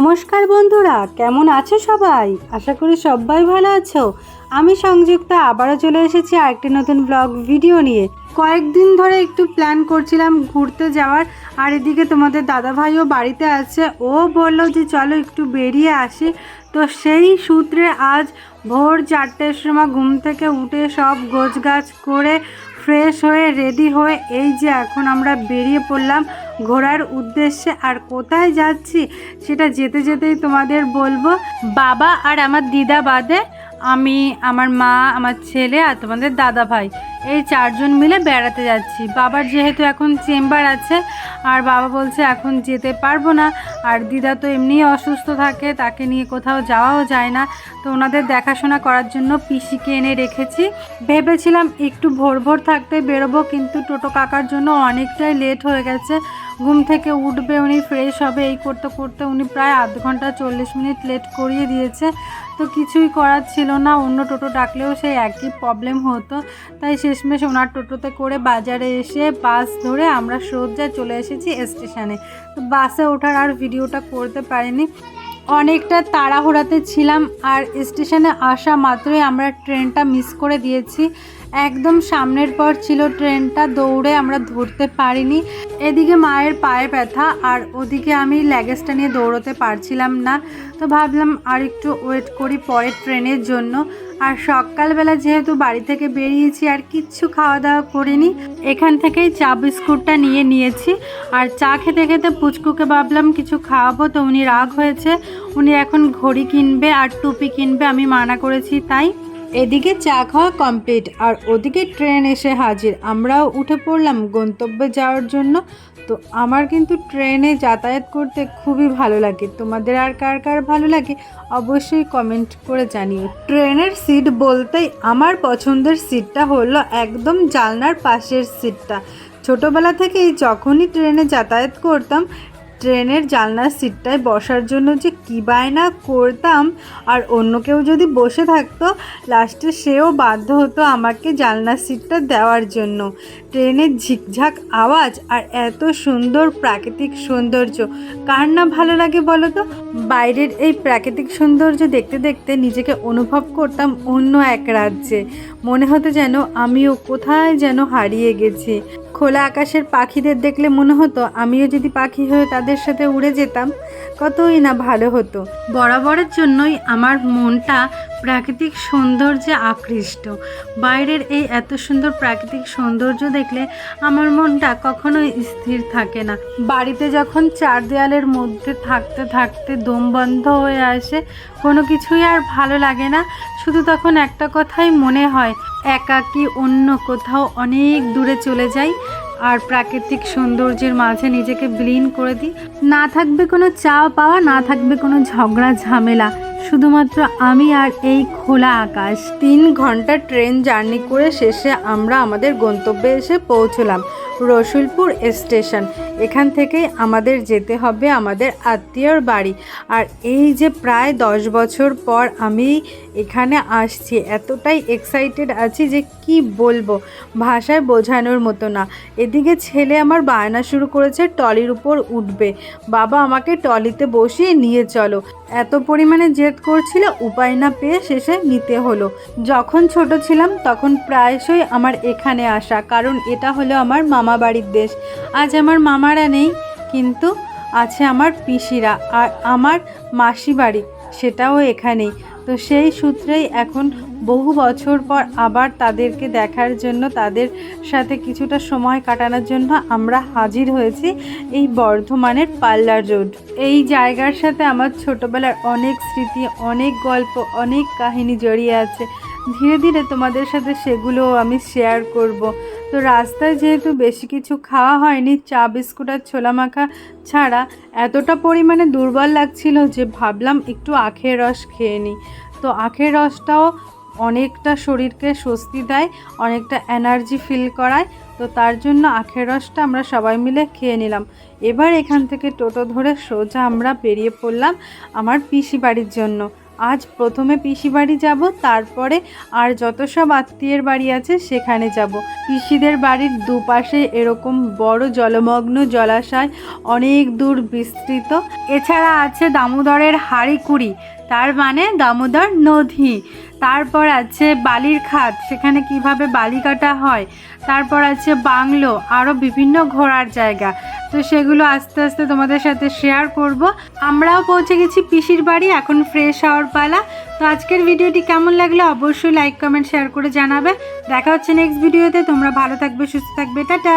নমস্কার বন্ধুরা, কেমন আছো সবাই? আশা করি সবাই ভালো আছো। আমি সংযুক্তা, আবারও চলে এসেছি আরেকটি নতুন ব্লগ ভিডিও নিয়ে। কয়েকদিন ধরে একটু প্ল্যান করছিলাম ঘুরতে যাওয়ার, আর এদিকে তোমাদের দাদা ভাইও বাড়িতে আছে। ও বলল যে চলো একটু বেরিয়ে আসি। তো সেই সূত্রে আজ ভোর চারটের সময় ঘুম থেকে উঠে সব গোছগাছ করে ফ্রেশ হয়ে রেডি হয়ে এই যে এখন আমরা বেরিয়ে পড়লাম ঘোরার উদ্দেশ্যে। আর কোথায় যাচ্ছি সেটা যেতে যেতেই তোমাদের বলব, বাবা আর আমার দিদা বাদে আমি, আমার মা, আমার ছেলে আর তোমাদের দাদা ভাই। এই চারজন মিলে বেড়াতে যাচ্ছি। বাবার যেহেতু এখন চেম্বার আছে, আর বাবা বলছে এখন যেতে পারব না। আর দিদা তো এমনিই অসুস্থ থাকে, তাকে নিয়ে কোথাও যাওয়াও যায় না। তো ওনাদের দেখাশোনা করার জন্য পিসিকে এনে রেখেছি। ভেবেছিলাম একটু ভোর ভোর থাকতে বেরোবো, কিন্তু টোটো কাকার জন্য অনেকটাই লেট হয়ে গেছে। ঘুম থেকে উঠবে উনি, ফ্রেশ হবে, এই করতে করতে উনি প্রায় আধ ঘণ্টা চল্লিশ মিনিট লেট করিয়ে দিয়েছে। তো কিছুই করার ছিল না, অন্য টোটো ডাকলেও সেই একই প্রবলেম হতো। তাই শেষমেশ ওনার টোটোতে করে বাজারে এসে বাস ধরে আমরা সোজা চলে এসেছি স্টেশনে। তো বাসে ওঠার আর ভিডিওটা করতে পারিনি। অনেকটা তাড়াহুড়াতে ছিলাম আর স্টেশনে আসা মাত্রই আমরা ট্রেনটা মিস করে দিয়েছি। একদম সামনের পর ছিল ট্রেনটা, দৌড়ে আমরা ধরতে পারিনি। এদিকে মায়ের পায়ে ব্যথা আর ওদিকে আমি ল্যাগেজটা নিয়ে দৌড়তে পারছিলাম না। তো ভাবলাম আর একটু ওয়েট করি পরের ট্রেনের জন্য। আর সকালবেলা যেহেতু বাড়ি থেকে বেরিয়েছি, আর কিচ্ছু খাওয়া দাওয়া করিনি, এখান থেকেই চা বিস্কুটটা নিয়ে নিয়েছি। আর চা খেতে খেতে পুচকুকে ভাবলাম কিছু খাওয়াবো, তো উনি রাগ হয়েছে। উনি এখন ঘড়ি কিনবে আর টুপি কিনবে, আমি মানা করেছি তাই। এদিকে চা খাওয়া কমপ্লিট আর ওদিকে ট্রেন এসে হাজির। আমরাও উঠে পড়লাম গন্তব্যে যাওয়ার জন্য। তো আমার কিন্তু ট্রেনে যাতায়াত করতে খুবই ভালো লাগে। তোমাদের আর কার কার ভালো লাগে অবশ্যই কমেন্ট করে জানিও। ট্রেনের সিট বলতেই আমার পছন্দের সিটটা হলো একদম জানলার পাশের সিটটা ছোটোবেলা থেকেই যখনই ট্রেনে যাতায়াত করতাম ট্রেনের জানলার সিটটায় বসার জন্য যে কী বায়না করতাম? আর অন্য কেউ যদি বসে থাকতো লাস্টে সেও বাধ্য হতো আমাকে জানলার সিটটা দেওয়ার জন্য। ট্রেনের ঝিকঝাক আওয়াজ আর এত সুন্দর প্রাকৃতিক সৌন্দর্য। কার না ভালো লাগে বলো তো? বাইরের এই প্রাকৃতিক সৌন্দর্য দেখতে দেখতে নিজেকে অনুভব করতাম অন্য এক রাজ্যে। মনে হতো যেন আমিও কোথায় যেন হারিয়ে গেছি। খোলা আকাশের পাখিদের দেখলে মনে হতো আমিও যদি পাখি হয়ে তাদের সাথে উড়ে যেতাম, কতই না ভালো হতো। বরাবরের জন্যই আমার মনটা প্রাকৃতিক সৌন্দর্যে আকৃষ্ট। বাইরের এই এত সুন্দর প্রাকৃতিক সৌন্দর্য দেখলে আমার মনটা কখনোই স্থির থাকে না। বাড়িতে যখন চার দেয়ালের মধ্যে থাকতে থাকতে দম বন্ধ হয়ে আসে, কোনো কিছুই আর ভালো লাগে না। শুধু তখন একটা কথাই মনে হয়, একাকি অন্য কোথাও অনেক দূরে চলে যাই। আর প্রাকৃতিক সৌন্দর্যের মাঝে নিজেকে বিলীন করে দিই। না থাকবে কোনো চা পাওয়া, না থাকবে কোনো ঝগড়া, ঝামেলা। শুধুমাত্র আমি আর এই খোলা আকাশ। তিন ঘণ্টা ট্রেন জার্নি করে শেষে আমরা আমাদের গন্তব্যে এসে পৌঁছলাম রসুলপুর স্টেশন। এখান থেকেই আমাদের যেতে হবে আমাদের আত্মীয়র বাড়ি। আর এই যে প্রায় দশ বছর পর আমি এখানে আসছি, এতটাই এক্সাইটেড আছি যে কি বলব? ভাষায় বোঝানোর মতো না। এদিকে ছেলে আমার বায়না শুরু করেছে টলির উপর উঠবে। বাবা আমাকে টলিতে বসিয়ে নিয়ে চলো। এত পরিমাণে জেদ করছিল, উপায় না পেয়ে শেষে নিতে হলো। যখন ছোট ছিলাম তখন প্রায়শই আমার এখানে আসা, কারণ এটা হলো আমার মামা বাড়ির দেশ। আজ আমার মামারা নেই, কিন্তু আছে আমার পিসিরা আর আমার মাসি বাড়ি সেটাও এখানেই তো সেই সূত্রেই এখন বহু বছর পর আবার তাদেরকে দেখার জন্য, তাদের সাথে কিছুটা সময় কাটানোর জন্য আমরা হাজির হয়েছি এই বর্ধমানের পাল্লার রোড। এই জায়গার সাথে আমার ছোটোবেলার অনেক স্মৃতি, অনেক গল্প, অনেক কাহিনী জড়িয়ে আছে। ধীরে ধীরে তোমাদের সাথে সেগুলোও আমি শেয়ার করব। তো রাস্তায় যেহেতু বেশি কিছু খাওয়া হয়নি, চা, বিস্কুট আর ছোলা মাখা ছাড়া এতটা পরিমাণে দুর্বল লাগছিল যে ভাবলাম একটু আখের রস খেয়ে নিই। তো আখের রসটাও অনেকটা শরীরকে স্বস্তি দেয়, অনেকটা এনার্জি ফিল করায়, তো তার জন্য আখের রসটা আমরা সবাই মিলে খেয়ে নিলাম। এবার এখান থেকে টোটো ধরে সোজা আমরা বেরিয়ে পড়লাম আমার পিসি বাড়ির জন্য। আজ প্রথমে পিসি বাড়ি যাব, তারপরে আর যত সব আত্মীয়ের বাড়ি আছে সেখানে যাব। পিসিদের বাড়ির দুপাশে এরকম বড় জলমগ্ন জলাশয়, অনেক দূর বিস্তৃত। এছাড়া আছে দামোদরের হাড়িকুড়ি তার মানে দামোদর নদী। তারপর আছে বালির খাত, সেখানে কীভাবে বালি কাটা হয়। তারপর আছে বাংলো আরও বিভিন্ন ঘোরার জায়গা। তো সেগুলো আস্তে আস্তে তোমাদের সাথে শেয়ার করব। আমরাও পৌঁছে গেছি পিসির বাড়ি, এখন ফ্রেশ হওয়ার পালা। তো আজকের ভিডিওটি কেমন লাগল অবশ্যই লাইক কমেন্ট শেয়ার করে জানাবে। দেখা হচ্ছে নেক্সট ভিডিওতে তোমরা ভালো থাকবে, সুস্থ থাকবে। টাটা!